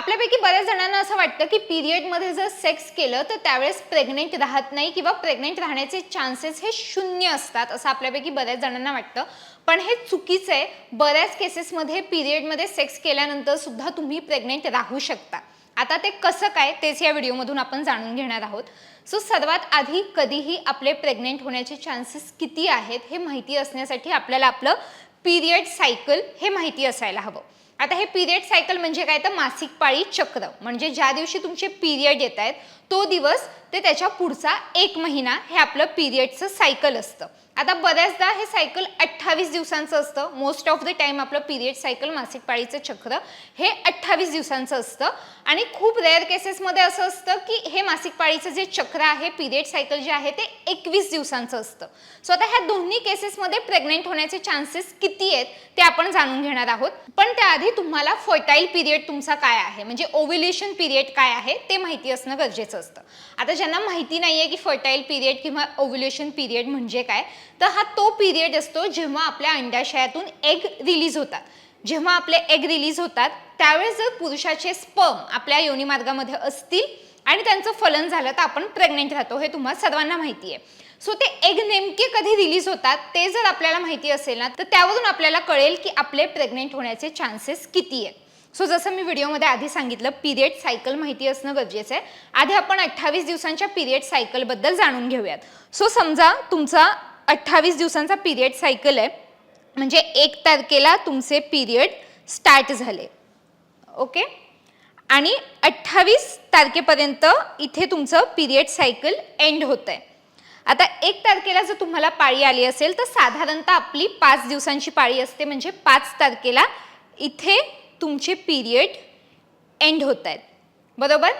आपल्यापैकी बऱ्याच जणांना असं वाटतं की पिरियडमध्ये जर सेक्स केलं तर त्यावेळेस प्रेग्नेंट राहत नाही किंवा प्रेग्नेंट राहण्याचे चान्सेस हे शून्य असतात असं आपल्यापैकी बऱ्याच जणांना वाटतं. पण हे चुकीचं आहे. बऱ्याच केसेसमध्ये पिरियडमध्ये सेक्स केल्यानंतर सुद्धा तुम्ही प्रेग्नेंट राहू शकता. आता ते कसं काय तेच या व्हिडिओमधून आपण जाणून घेणार आहोत. सो सर्वात आधी कधीही आपले प्रेग्नेंट होण्याचे चान्सेस किती आहेत हे माहिती असण्यासाठी आपल्याला आपलं पिरियड सायकल हे माहिती असायला हवं. आता हे पिरियड सायकल म्हणजे काय? तर मासिक पाळी चक्र. म्हणजे ज्या दिवशी तुमचे पिरियड येत आहेत तो दिवस ते त्याच्या पुढचा एक महिना हे आपलं पिरियडचं सायकल असतं. आता बऱ्याचदा हे सायकल अठ्ठावीस दिवसांचं असतं. मोस्ट ऑफ द टाइम आपलं पिरियड सायकल मासिक पाळीचं चक्र हे अठ्ठावीस दिवसांचं असतं. आणि खूप रेअर केसेसमध्ये असं असतं की हे मासिक पाळीचं जे चक्र आहे पिरियड सायकल जे आहे ते एकवीस दिवसांचं असतं. सो आता ह्या दोन्ही केसेसमध्ये प्रेग्नेंट होण्याचे चान्सेस किती आहेत ते आपण जाणून घेणार आहोत. पण त्याआधी तुम्हाला फर्टाईल पिरियड तुमचा काय आहे? म्हणजे ओव्ह्युलेशन पिरियड काय आहे? ते माहिती असणं गरजेचं असतं. आता ज्यांना माहिती नाही आहे की फर्टाईल पिरियड किंवा ओव्ह्युलेशन पिरियड म्हणजे काय तर हा तो पिरियड असतो जेव्हा आपल्या अंडाशयातून एग रिलीज होतात. जेव्हा आपले एग रिलीज होतात त्यावेळेस जर पुरुषाचे स्पर्म आपल्या योनिमार्गामध्ये असतील आणि त्यांचं फलन झालं तर आपण प्रेग्नेंट राहतो. हे तुम्हाला सर्वांना माहिती आहे सो ते एग नेमके कधी रिलीज होतात ते जर आपल्याला माहिती असेल ना तर त्यावरून आपल्याला कळेल की आपले प्रेग्नेंट होण्याचे चान्सेस किती आहेत. सो जसं मी व्हिडिओमध्ये आधी सांगितलं पिरियड सायकल माहिती असणं गरजेचं आहे. आधी आपण अठ्ठावीस दिवसांच्या पिरियड सायकलबद्दल जाणून घेऊयात. सो समजा तुमचा अठ्ठावीस दिवसांचा पिरियड सायकल आहे म्हणजे एक तारखेला तुमचे पिरियड स्टार्ट झाले. ओके आणि अठ्ठावीस तारखेपर्यंत इथे तुमचं पिरियड सायकल एंड होतं आहे आता एक तारखेला जर तुम्हाला पाळी आली असेल तर साधारणतः आपली पाच दिवसांची पाळी असते म्हणजे पाच तारखेला इथे तुमचे पिरियड एंड होत आहेत. बरोबर?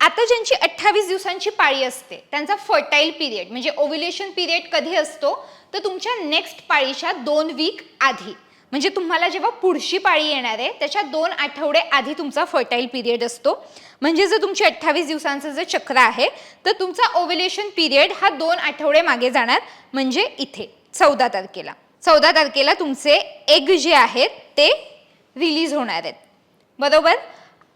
आता ज्यांची अठ्ठावीस दिवसांची पाळी असते त्यांचा फर्टाईल पिरियड म्हणजे ओव्ह्युलेशन पिरियड कधी असतो तर तुमच्या नेक्स्ट पाळीच्या दोन वीक आधी. म्हणजे तुम्हाला जेव्हा पुढची पाळी येणार आहे त्याच्या दोन आठवडे आधी तुमचा फर्टाईल पिरियड असतो. म्हणजे जर तुमची अठ्ठावीस दिवसांचं जर चक्र आहे तर तुमचा ओव्ह्युलेशन पिरियड हा दोन आठवडे मागे जाणार म्हणजे इथे चौदा तारखेला. चौदा तारखेला तुमचे एग जे आहेत ते रिलीज होणार आहेत. बरोबर?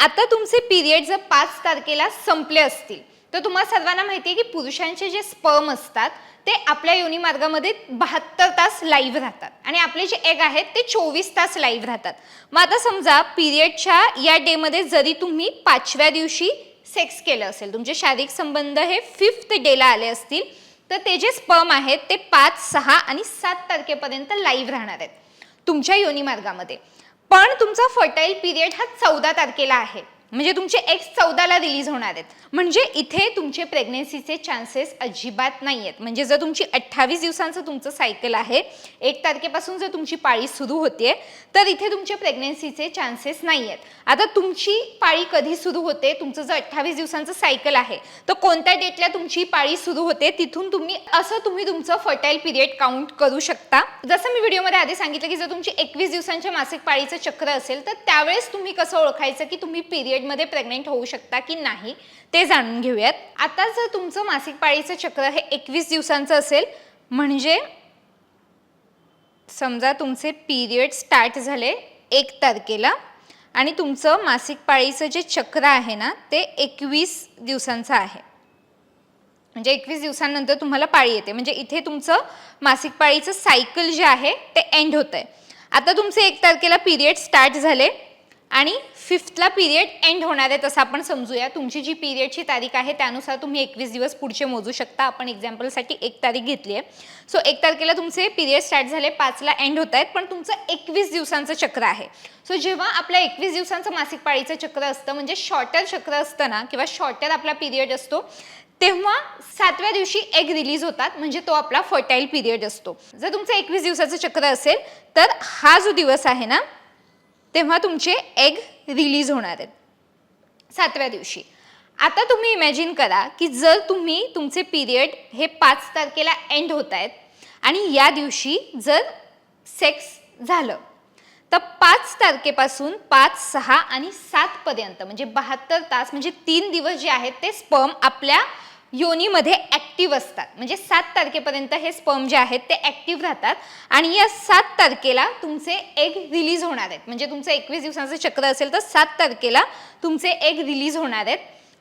आता तुमचे पिरियड जर पाच तारखेला संपले असतील तर तुम्हाला सर्वांना माहिती आहे की पुरुषांचे जे स्पर्म असतात ते आपल्या योनी मार्गामध्ये बहात्तर तास लाईव्ह राहतात. आणि आपले जे एग आहेत ते चोवीस तास लाईव्ह राहतात. मग आता समजा पिरियडच्या या डेमध्ये जरी तुम्ही पाचव्या दिवशी सेक्स केलं असेल तुमचे शारीरिक संबंध हे फिफ्थ डेला आले असतील तर ते जे स्पर्म आहेत ते पाच सहा आणि सात तारखेपर्यंत लाईव्ह राहणार आहेत तुमच्या योनी मार्गामध्ये. पण तुमचा फर्टाईल पिरियड हा चौदा तारखेला आहे. म्हणजे तुमचे एक्स चौदाला रिलीज होणार आहेत. म्हणजे इथे तुमचे प्रेग्नेन्सीचे चान्सेस अजिबात नाही आहेत म्हणजे जर तुमची अठ्ठावीस दिवसांचं तुमचं सायकल आहे एक तारखेपासून जर तुमची पाळी सुरू होते तर इथे तुमचे प्रेग्नेन्सीचे चान्सेस नाही आहेत आता तुमची पाळी कधी सुरू होते? तुमचं जर अठ्ठावीस दिवसांचं सायकल आहे तर कोणत्या डेटला तुमची पाळी सुरू होते? तिथून तुम्ही असं तुम्ही तुमचं फर्टाईल पिरियड काउंट करू शकता. जसं मी व्हिडिओमध्ये आधी सांगितलं की जर तुमची एकवीस दिवसांच्या मासिक पाळीचं चक्र असेल तर त्यावेळेस तुम्ही कसं ओळखायचं की तुम्ही पिरियडमध्ये प्रेग्नेंट होऊ शकता की नाही ते जाणून घेऊयात. आता जर तुमचं मासिक पाळीचं चक्र हे एकवीस दिवसांचं असेल म्हणजे समजा तुमचे पिरियड स्टार्ट झाले एक तारखेला आणि तुमचं मासिक पाळीचं जे चक्र आहे ना ते एकवीस दिवसांचं आहे. म्हणजे एकवीस दिवसांनंतर तुम्हाला पाळी येते. म्हणजे इथे तुमचं मासिक पाळीचं सायकल जे आहे ते एंड होत आहे आता तुमचे एक तारखेला पिरियड स्टार्ट झाले आणि फिफ्थला पिरियड एंड होणार आहे तसं आपण समजूया. तुमची जी पिरियडची तारीख आहे त्यानुसार तुम्ही एकवीस दिवस पुढचे मोजू शकता. आपण एक्झाम्पलसाठी एक तारीख घेतली आहे. सो एक तारखेला तुमचे पिरियड स्टार्ट झाले पाचला एंड होत आहेत पण तुमचं एकवीस दिवसांचं चक्र आहे. सो जेव्हा आपल्या एकवीस दिवसांचं मासिक पाळीचं चक्र असतं म्हणजे शॉर्टर चक्र असतं ना किंवा शॉर्टर आपला पिरियड असतो तेव्हा सातव्या दिवशी एग रिलीज होतात म्हणजे तो आपला फर्टाईल पिरियड असतो. जर तुमचं एकवीस दिवसाचं चक्र असेल तर हा जो दिवस आहे ना तेव्हा तुमचे एग रिलीज होणार आहेत. सातव्या दिवशी. आता तुम्ही इमॅजिन करा की जर तुम्ही तुमचे पिरियड हे पाच तारखेला एंड होत आहेत आणि या दिवशी जर सेक्स झालं तर पाच तारखेपासून पाच सहा आणि सातपर्यंत म्हणजे बहात्तर तास म्हणजे तीन दिवस जे आहेत ते स्पर्म आपल्या योनीमध्ये ॲक्टिव्ह असतात. म्हणजे सात तारखेपर्यंत हे स्पर्म जे आहेत ते ॲक्टिव्ह राहतात आणि या सात तारखेला तुमचे एग रिलीज होणार आहेत. म्हणजे तुमचं एकवीस दिवसांचं चक्र असेल तर सात तारखेला तुमचे एग रिलीज होणार आहेत.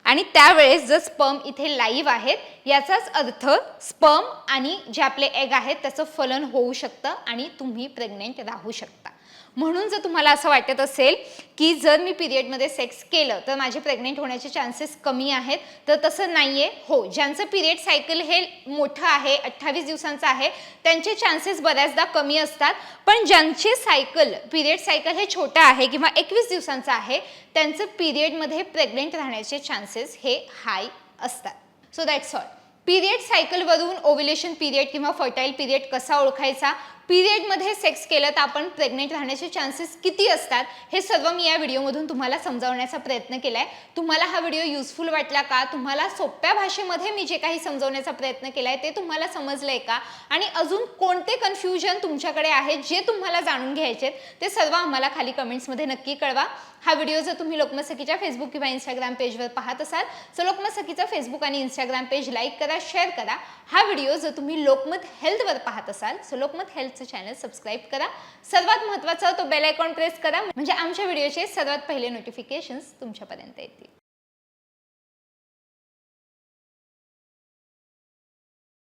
आणि त्यावेळेस जर स्पर्म इथे लाईव्ह आहेत याचाच अर्थ स्पर्म आणि जे आपले एग आहेत त्याचं फलन होऊ शकतं आणि तुम्ही प्रेग्नेंट राहू शकता. म्हणून जर तुम्हाला असं वाटत असेल की जर मी पिरियडमध्ये सेक्स केलं तर माझे प्रेग्नेंट होण्याचे चान्सेस कमी आहेत तर तसं नाही आहे हो ज्यांचं पिरियड सायकल हे मोठं आहे अठ्ठावीस दिवसांचं आहे त्यांचे चान्सेस बऱ्याचदा कमी असतात. पण ज्यांचे सायकल पिरियड सायकल हे छोटं आहे किंवा एकवीस दिवसांचं आहे त्यांचं पिरियडमध्ये प्रेग्नेंट राहण्याचे चान्सेस हे हाय असतात. सो दॅट्स ऑल पिरियड सायकलवरून ओव्युलेशन पिरियड किंवा फर्टाईल पिरियड कसा ओळखायचा? पिरियडमध्ये सेक्स केलं तर आपण प्रेग्नेंट राहण्याचे चान्सेस किती असतात? हे सर्व मी या व्हिडिओमधून तुम्हाला समजावण्याचा प्रयत्न केला आहे तुम्हाला हा व्हिडिओ युजफुल वाटला का? तुम्हाला सोप्या भाषेमध्ये मी जे काही समजवण्याचा प्रयत्न केला आहे ते तुम्हाला समजलं आहे का? आणि अजून कोणते कन्फ्युजन तुमच्याकडे आहेत जे तुम्हाला जाणून घ्यायचे आहेत ते सर्व आम्हाला खाली कमेंट्समध्ये नक्की कळवा. हा व्हिडिओ जर तुम्ही लोकमसखीच्या फेसबुक किंवा इंस्टाग्राम पेजवर पाहत असाल तर लोकमसखीचा फेसबुक आणि इंस्टाग्राम पेज लाईक करा शेअर करा. हा व्हिडिओ जर तुम्ही लोकमत हेल्थवर पाहत असाल सो लोकमत हेल्थचं चॅनल सबस्क्राईब करा. सर्वात महत्त्वाचा तो बेल आयकॉन प्रेस करा. म्हणजे आमच्या व्हिडिओचे सर्वात पहिले नोटिफिकेशन्स तुमच्यापर्यंत येतील.